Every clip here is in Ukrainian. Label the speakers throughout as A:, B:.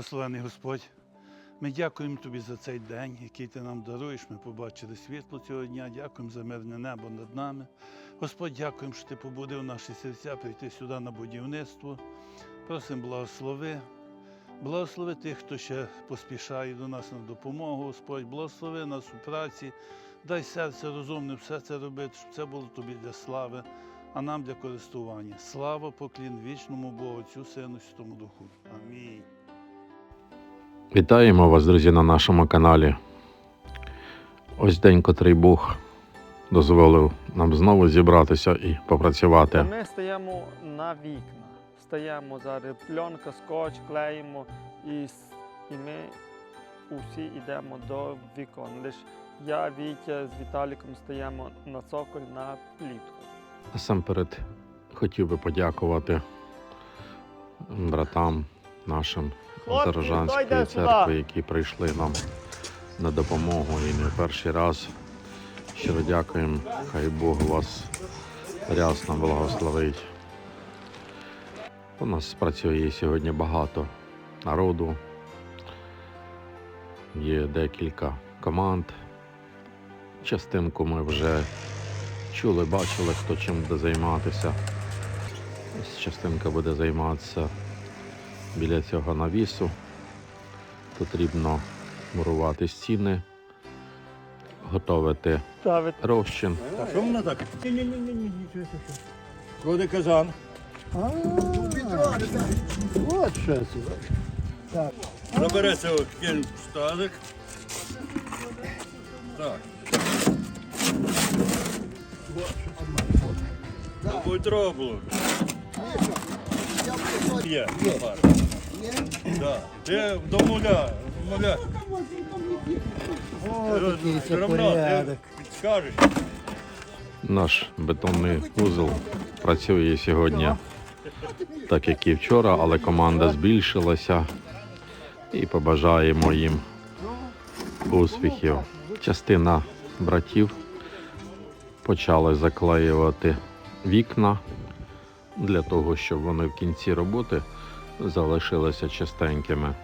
A: Благословений Господь, ми дякуємо Тобі за цей день, який ти нам даруєш. Ми побачили світло цього дня. Дякуємо за мирне небо над нами. Господь, дякуємо, що ти побудив наші серця прийти сюди на будівництво. Просимо благослови. Благослови тих, хто ще поспішає до нас на допомогу, Господь, благослови нас у праці, дай серце розумне все це робити, щоб це було тобі для слави, а нам для користування. Слава поклін вічному Богу, Отцю, Сину, Святому Духу. Амінь.
B: Вітаємо вас, друзі, на нашому каналі. Ось день, котрий Бог дозволив нам знову зібратися і попрацювати.
C: Ми стаємо на вікна. Стаємо зараз пленка, скотч, клеїмо і, і ми усі йдемо до вікон. Лиш я, Вітя з Віталіком стаємо на цоколь на плітку.
B: Насамперед хотів би подякувати братам нашим Зарожанської церкви, які прийшли нам на допомогу і не перший раз. Щиро дякуємо. Хай Бог вас рясно благословить. У нас працює сьогодні багато народу. Є декілька команд. Частинку ми вже чули, бачили, хто чим буде займатися. Частинка буде займатися біля цього навісу. Потрібно мурувати стіни, готувати
C: Ставити.
B: розчин.
D: А що вона так? Ні-ні-ні. Коли казан?
E: От що це.
D: Забереться кінь штазик. Так. Будь роблю. Є. Ти до
E: порядок.
D: підскажеш.
B: Наш бетонний вузол працює сьогодні, так як і вчора, але команда збільшилася і побажаємо їм успіхів. Частина братів почали заклеювати вікна для того, щоб вони в кінці роботи залишилися чистенькими.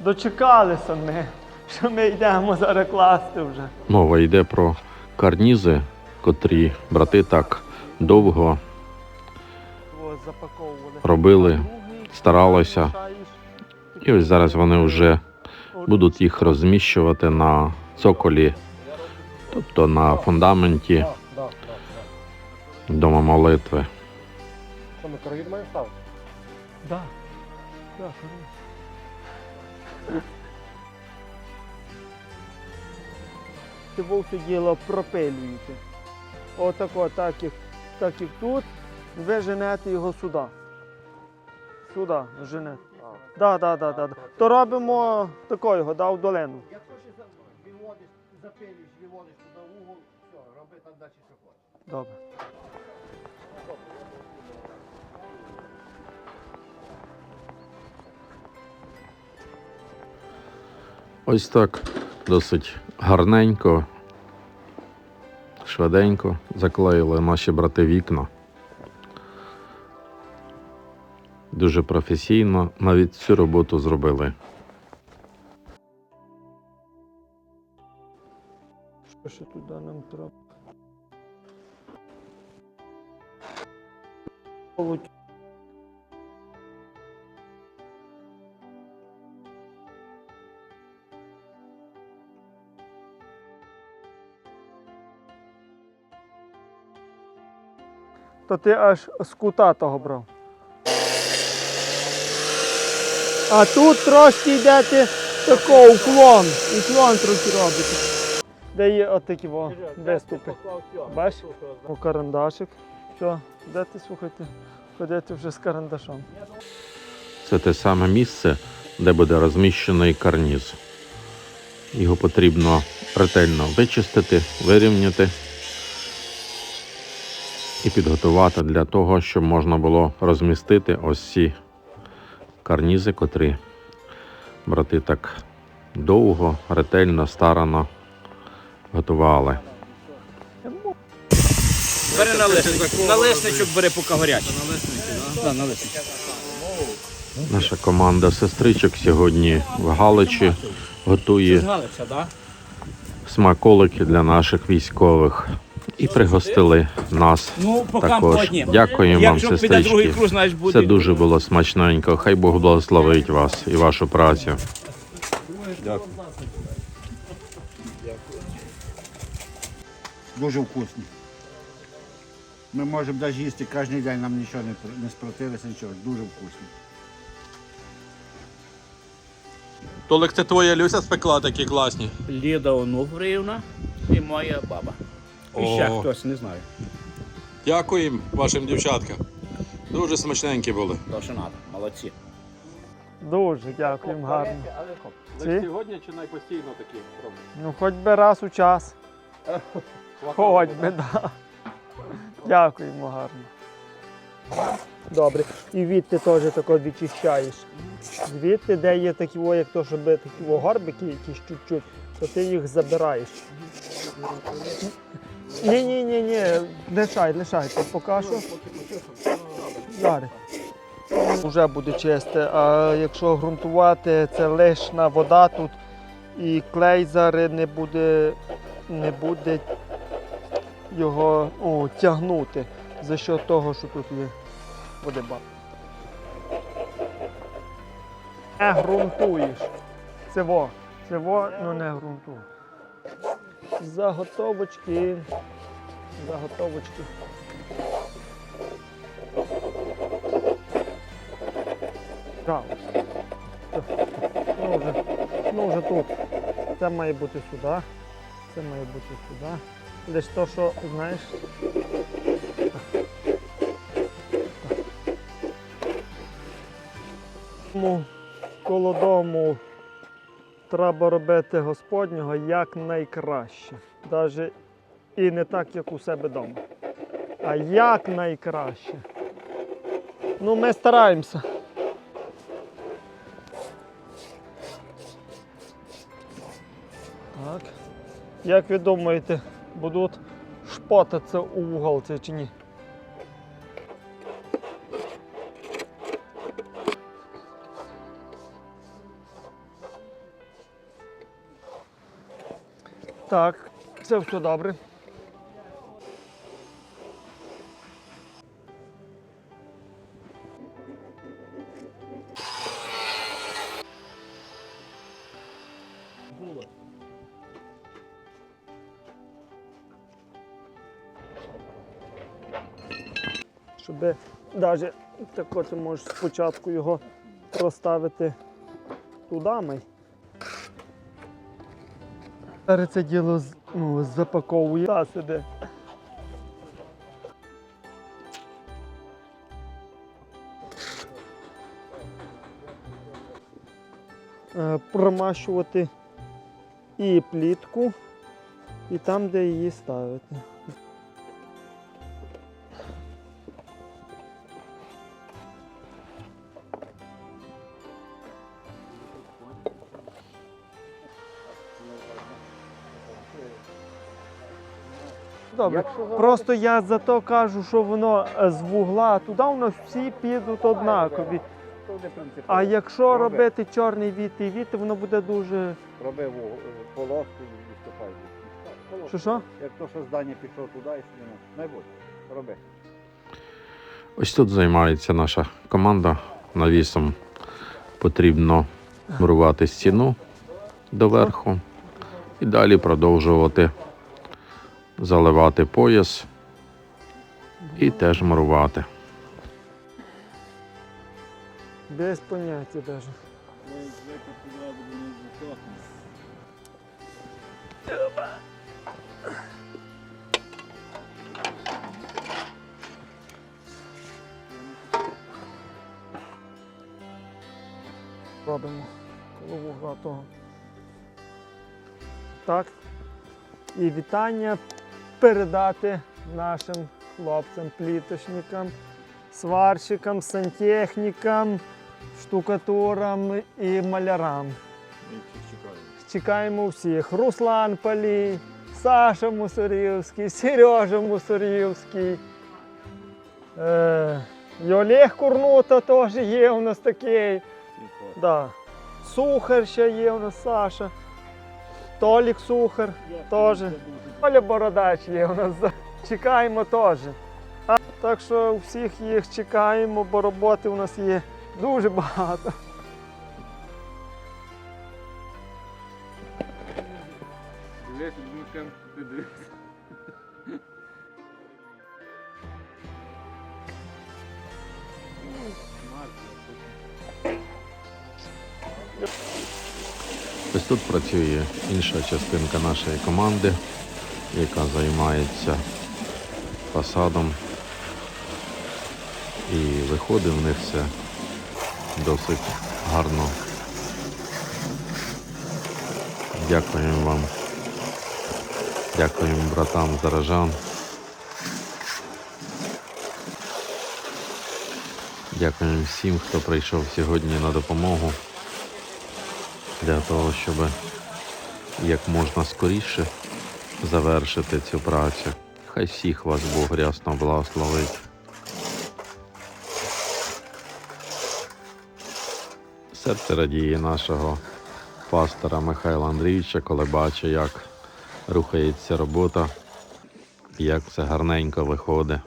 C: Дочекалися ми, що ми йдемо зараз класти вже.
B: Мова йде про карнізи, котрі брати так довго Робили, старалися. І ось зараз вони вже будуть їх розміщувати на цоколі, тобто на фундаменті дома молитви.
E: Що ми карагід маємо ставити?
C: Да. Да, хорошо. Ти вовсе діло пропилюєте. Отако, так як, так як тут, ви женете його сюди. Сюди женете. Да, да, да, да. да. То робимо такого, да, в долину.
E: Якщо ще виводиш, запилюєш, виводиш туди угол, все, роби там далі.
C: Добре.
B: Ось так досить гарненько, швиденько заклеїли наші брати вікна. Дуже професійно навіть цю роботу зробили.
C: Що ще туди нам треба? Полу- То ти аж з кута того брав. А тут трошки йдете такого уклон. Уклон трохи робите. Де є отакі виступи. Бачиш? О, карандашик. Що, де ти слухайте? Ходити вже з карандашом.
B: Це те саме місце, де буде розміщений карніз. Його потрібно ретельно вичистити, вирівняти і підготувати для того, щоб можна було розмістити ось ці карнізи, котрі брати так довго, ретельно, старано готували.
F: Бери налисничок. Налисничок бери, поки горячий. Налисничок, так? Так, налисничок.
B: Наша команда сестричок сьогодні в Галичі готує смаколики для наших військових і пригостили нас
F: Ну,
B: також. Дякуємо вам, сестрички.
F: круг, знаєш, буде.
B: Це дуже було смачненько. Хай Бог благословить вас і вашу працю.
E: Дуже вкусні. Ми можемо навіть їсти кожен день, нам нічого не, не спротилося, нічого. Дуже вкусні.
B: Толик, це твоя Люся спекла такі класні.
F: Ліда Онуфріївна і моя баба. І ще
B: О.
F: хтось, не знаю.
B: Дякуємо вашим дівчаткам. Дуже смачненькі були.
F: То що надо. Молодці.
C: Дуже дякуємо гарно. Ці?
B: Сьогодні чи найпостійно такі робите?
C: Ну, хоч би раз у час. Хоч би, да. Дякуємо гарно. Добре. І відти теж тако відчищаєш. Звідти, де є такі, як то, щоб такі о, горбики якісь чуть-чуть, то ти їх забираєш. Ні, ні, ні, ні, лишай, лишай, то поки що. Вже буде чисте, а якщо ґрунтувати, це лишна вода тут і клей зараз не буде, не буде його о, тягнути за що того, що тут є води багато. Не ґрунтуєш. Це во. Це во, ну не ґрунтуєш. Заготовочки. Заготовочки. Ну вже, ну вже тут. Це має бути сюди. Це має бути сюди. Десь то, що, знаєш. Коло дому треба робити Господнього як найкраще. Навіть і не так, як у себе вдома. А як найкраще. Ну, ми стараємося. Так. Як ви думаєте, будуть шпотатися у угол це чи? Так, це все добре. Щоб навіть тако ти можеш спочатку його розставити туди. ми. Зараз це діло ну, запаковує. Та сиде. Е, Промащувати і плітку, і там, де її ставити. Добре. Просто я за то кажу, що воно е, з вугла туди у нас всі підуть однакові. А якщо робити чорний від і від, воно буде дуже.
E: Роби во- е, полоску і виступай.
C: Що що?
E: Як то, що здання пішло туди, і сюди. Не. Роби.
B: Ось тут займається наша команда навісом. Потрібно мурувати стіну доверху і далі продовжувати заливати пояс і теж мурувати.
C: Без поняття навіть. Робимо коло вугла того. Так. І вітання передати нашим хлопцям, пліточникам, сварщикам, сантехнікам, штукатурам і малярам. Чекаємо всіх. Руслан Палій, Саша Мусорівський, Сережа Мусорівський. Е, І Олег Курнута теж є у нас такий. Да. Сухар ще є у нас Саша. Толік Сухар теж. Оля Бородач є у нас. Чекаємо теж. Так що у всіх їх чекаємо, бо роботи у нас є дуже багато.
B: Тут працює інша частинка нашої команди, яка займається фасадом. І виходить в них все досить гарно. Дякуємо вам. Дякуємо братам заражан. Дякуємо всім, хто прийшов сьогодні на допомогу для того, щоб як можна скоріше завершити цю працю. Хай всіх вас Бог рясно благословить. Серце радіє нашого пастора Михайла Андрійовича, коли бачить, як рухається робота, як все гарненько виходить.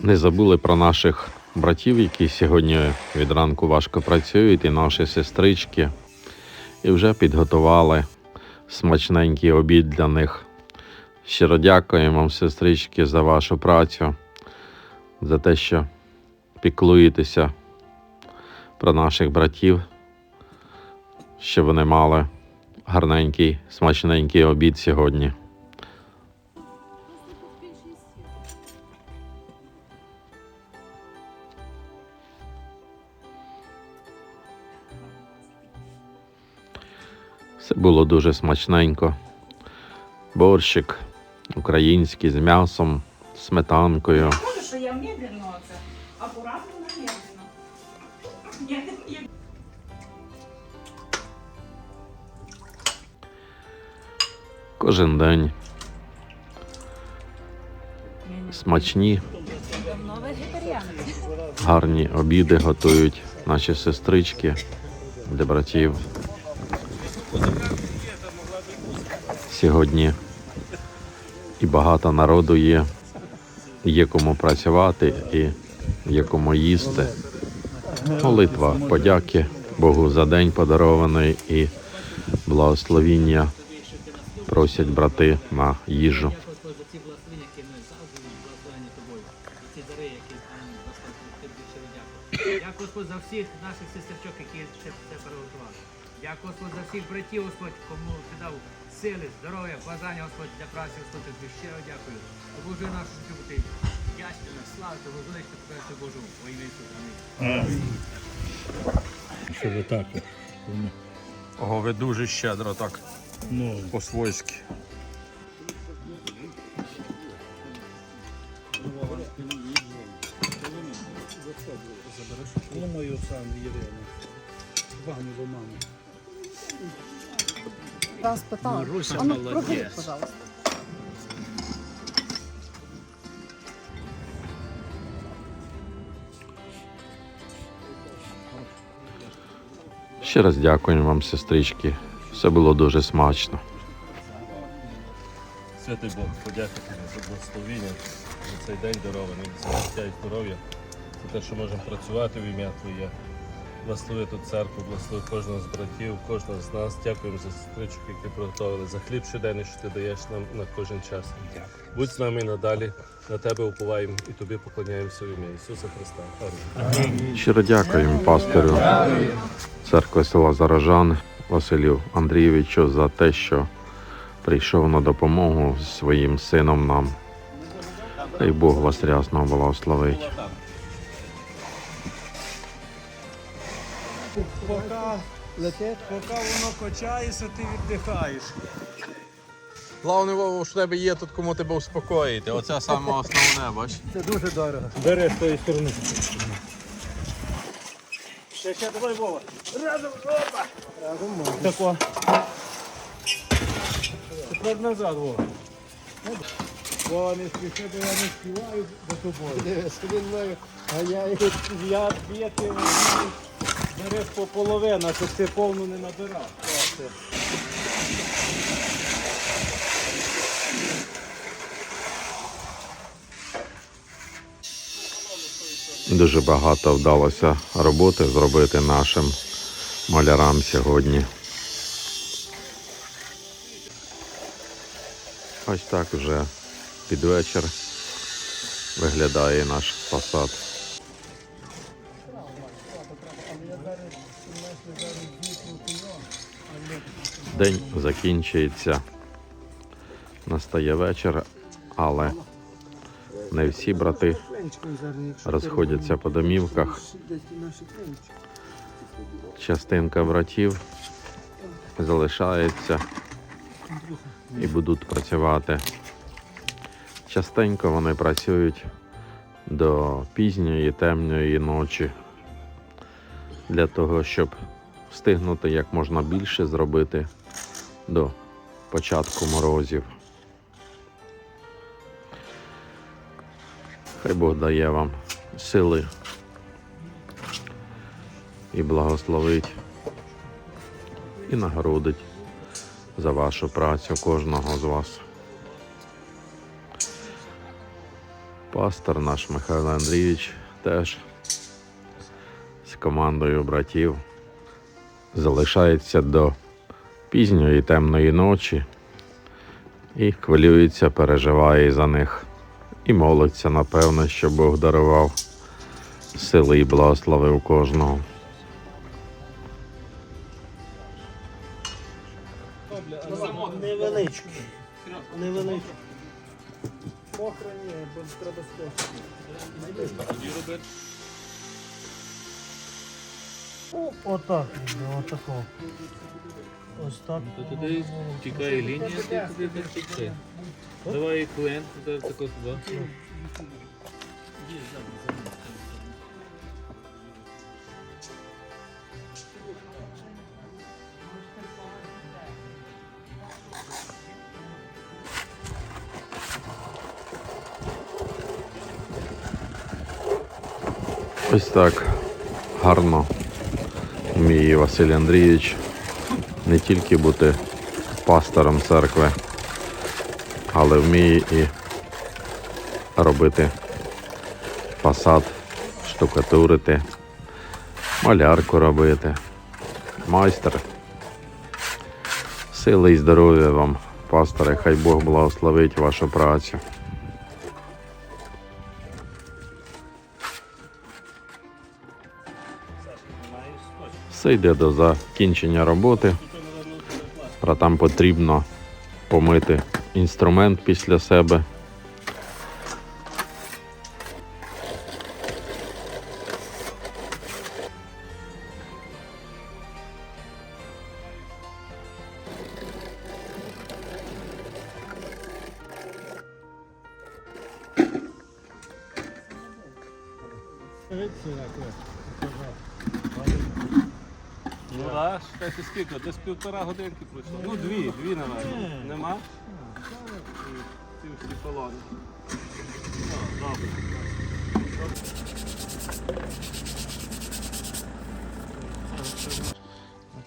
B: Не забули про наших братів, які сьогодні від ранку важко працюють, і наші сестрички. І вже підготували смачненький обід для них. Щиро дякуємо вам, сестрички, за вашу працю, за те, що піклуєтеся про наших братів, щоб вони мали гарненький, смачненький обід сьогодні. Все було дуже смачненько. Борщик український з м'ясом, сметанкою.
G: Може, що я медленно це. Акуратно, медленно.
B: Кожен день смачні, гарні обіди готують наші сестрички для братів. Сьогодні і багато народу є, є кому працювати і є кому їсти. Молитва подяки Богу за день подарований і благословіння просять брати на їжу.
H: Дякую. Господь, за всіх наших сестерчок, які це, це приготували. Дякую, Господь, за всіх братів, Господь, кому ти дав сили, здоров'я, бажання, Господь, для праці, Господь, тобі щиро дякую. Побожи нашу життю бути вдячними, славити, величити, покажати Божу, во ім'я Ісуса. Амінь.
D: Що ви так?
B: Ого, ви дуже щедро так
D: Ну,
B: по-свойськи.
A: Ломаю сам Ірина. Ваню ломами.
I: Раз питала.
H: Маруся
I: а ну,
H: молодець.
I: проходіть, пожалуйста.
B: Ще раз дякуємо вам, сестрички. Все було дуже смачно.
D: святий Бог, подяка тобі за благословіння, за цей день дарований, за життя і здоров'я, за те, що можемо працювати в ім'я Твоє. Благослови тут церкву, благослови кожного з братів, кожного з нас. Дякуємо за сестричок, які приготували, за хліб щоденний, що ти даєш нам на кожен час. Будь з нами і надалі. На тебе уповаємо і тобі поклоняємося в ім'я Ісуса Христа. Амінь.
B: Щиро дякуємо пастирю церкви села Заражан Василю Андрійовичу за те, що прийшов на допомогу своїм сином нам. Хай Бог вас рясно благословить.
C: Поки летить, поки воно качається, ти віддихаєш.
B: Головне, Вова, що в тебе є тут, кому тебе успокоїти. Оце саме основне, бач.
C: Це дуже дорого.
D: Бери з тої сторони.
C: Ще, ще, давай, Вова. Разом, опа! Разом можна. Тако. Тепер назад, Вова.
I: Вова, не спіши, бо я не співаю за тобою. Дивись, він мною ганяє. Я б'єти бери по половину, щоб ти повну не набирав.
B: Дуже багато вдалося роботи зробити нашим малярам сьогодні. Ось так вже під вечір виглядає наш фасад. День закінчується. Настає вечір, але не всі брати розходяться по домівках. Частинка братів залишається і будуть працювати. Частенько вони працюють до пізньої темної ночі для того, щоб встигнути як можна більше зробити до початку морозів. Хай Бог дає вам сили і благословить і нагородить за вашу працю кожного з вас. Пастор наш Михайло Андрійович теж з командою братів залишається до пізньої темної ночі і хвилюється, переживає за них і молиться, напевно, що Бог дарував сили і благословив кожного.
C: Отак, ну, отако. Ось так.
D: То туди тікає лінія, ти туди не тікає. Давай клен, туди тако туди.
B: Ось так гарно Вміє Василь Андрійович не тільки бути пастором церкви, але вміє і робити фасад, штукатурити, малярку робити. Майстер. Сили і здоров'я вам, пасторе, хай Бог благословить вашу працю. Все йде до закінчення роботи. Братам потрібно помити інструмент після себе.
D: Ну так, шукайте скільки, десь півтора годинки пройшло. Ну дві, дві, напевно. Нема? Ці всі колони. О,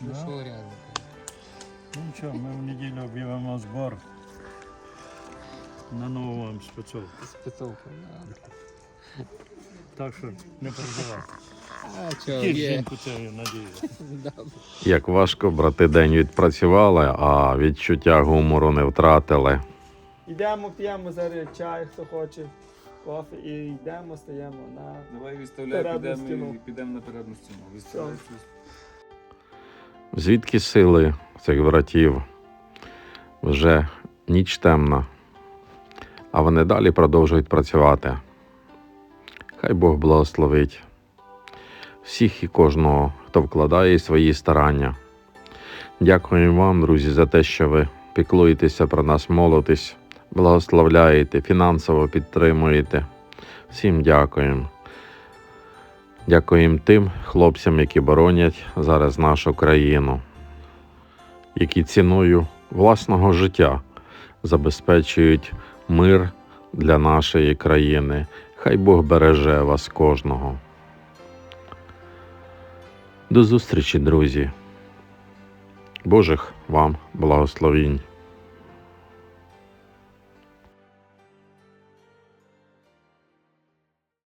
D: Добре.
I: Ну нічого, ми в неділю об'явимо збор на нову вам спецовку.
H: Спецовка.
I: Так що не переживай. Жінку це надію.
B: Як важко брати день відпрацювали, а відчуття гумору не втратили.
C: Йдемо, п'ємо зараз чай, хто хоче, кофе, і йдемо, стаємо на
J: Давай
C: Передну
J: підемо
C: стіну.
J: і підемо на передню стіну.
C: Все.
J: цю
B: Звідки сили цих братів? Вже ніч темна, а вони далі продовжують працювати. Хай Бог благословить всіх і кожного, хто вкладає свої старання. Дякуємо вам, друзі, за те, що ви піклуєтеся про нас, молитесь, благословляєте, фінансово підтримуєте. Всім дякуємо. Дякуємо тим хлопцям, які боронять зараз нашу країну, які ціною власного життя забезпечують мир для нашої країни. Хай Бог береже вас кожного. До зустрічі, друзі. Божих вам благословінь.